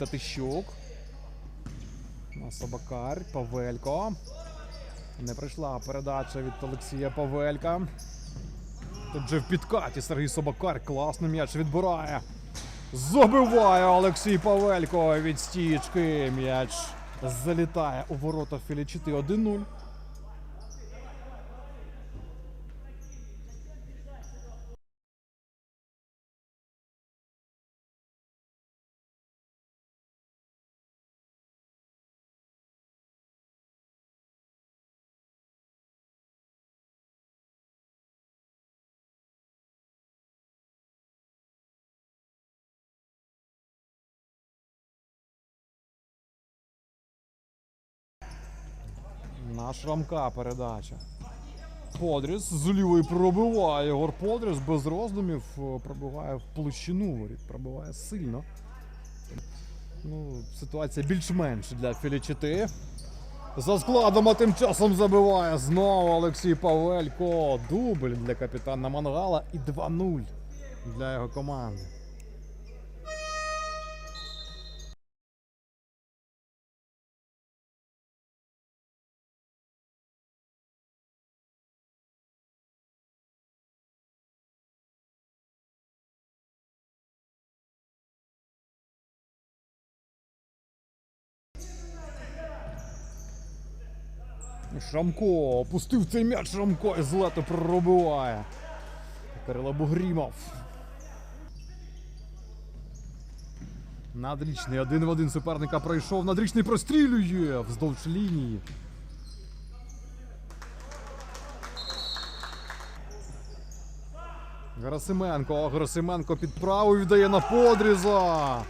Татищук. Собакар. Павелько. Не прийшла передача від Олексія Павелька. Тут же в підкаті Сергій Собакар класно м'яч відбирає. Забиває Олексій Павелько від стічки. М'яч залітає у ворота Філічити 1-0. На Шрамка передача. Подріс з лівої пробиває. Єгор Подріс без роздумів е, пробиває в площину. Пробиває сильно. Ну, ситуація більш-менш для Філічити. За складом, а тим часом забиває знову Олексій Павелько. Дубль для капітана Мангала і 2-0 для його команди. Шрамко опустив цей м'яч Шрамко і злето пробиває. Кирило Бугрімов. Надрічний один в один суперника пройшов. Надрічний прострілює вздовж лінії. Герасименко. Герасименко під праву віддає на подріза.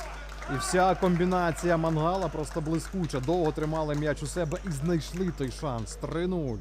І вся комбінація мангала просто блискуча. Довго тримали м'яч у себе і знайшли той шанс. 3-0.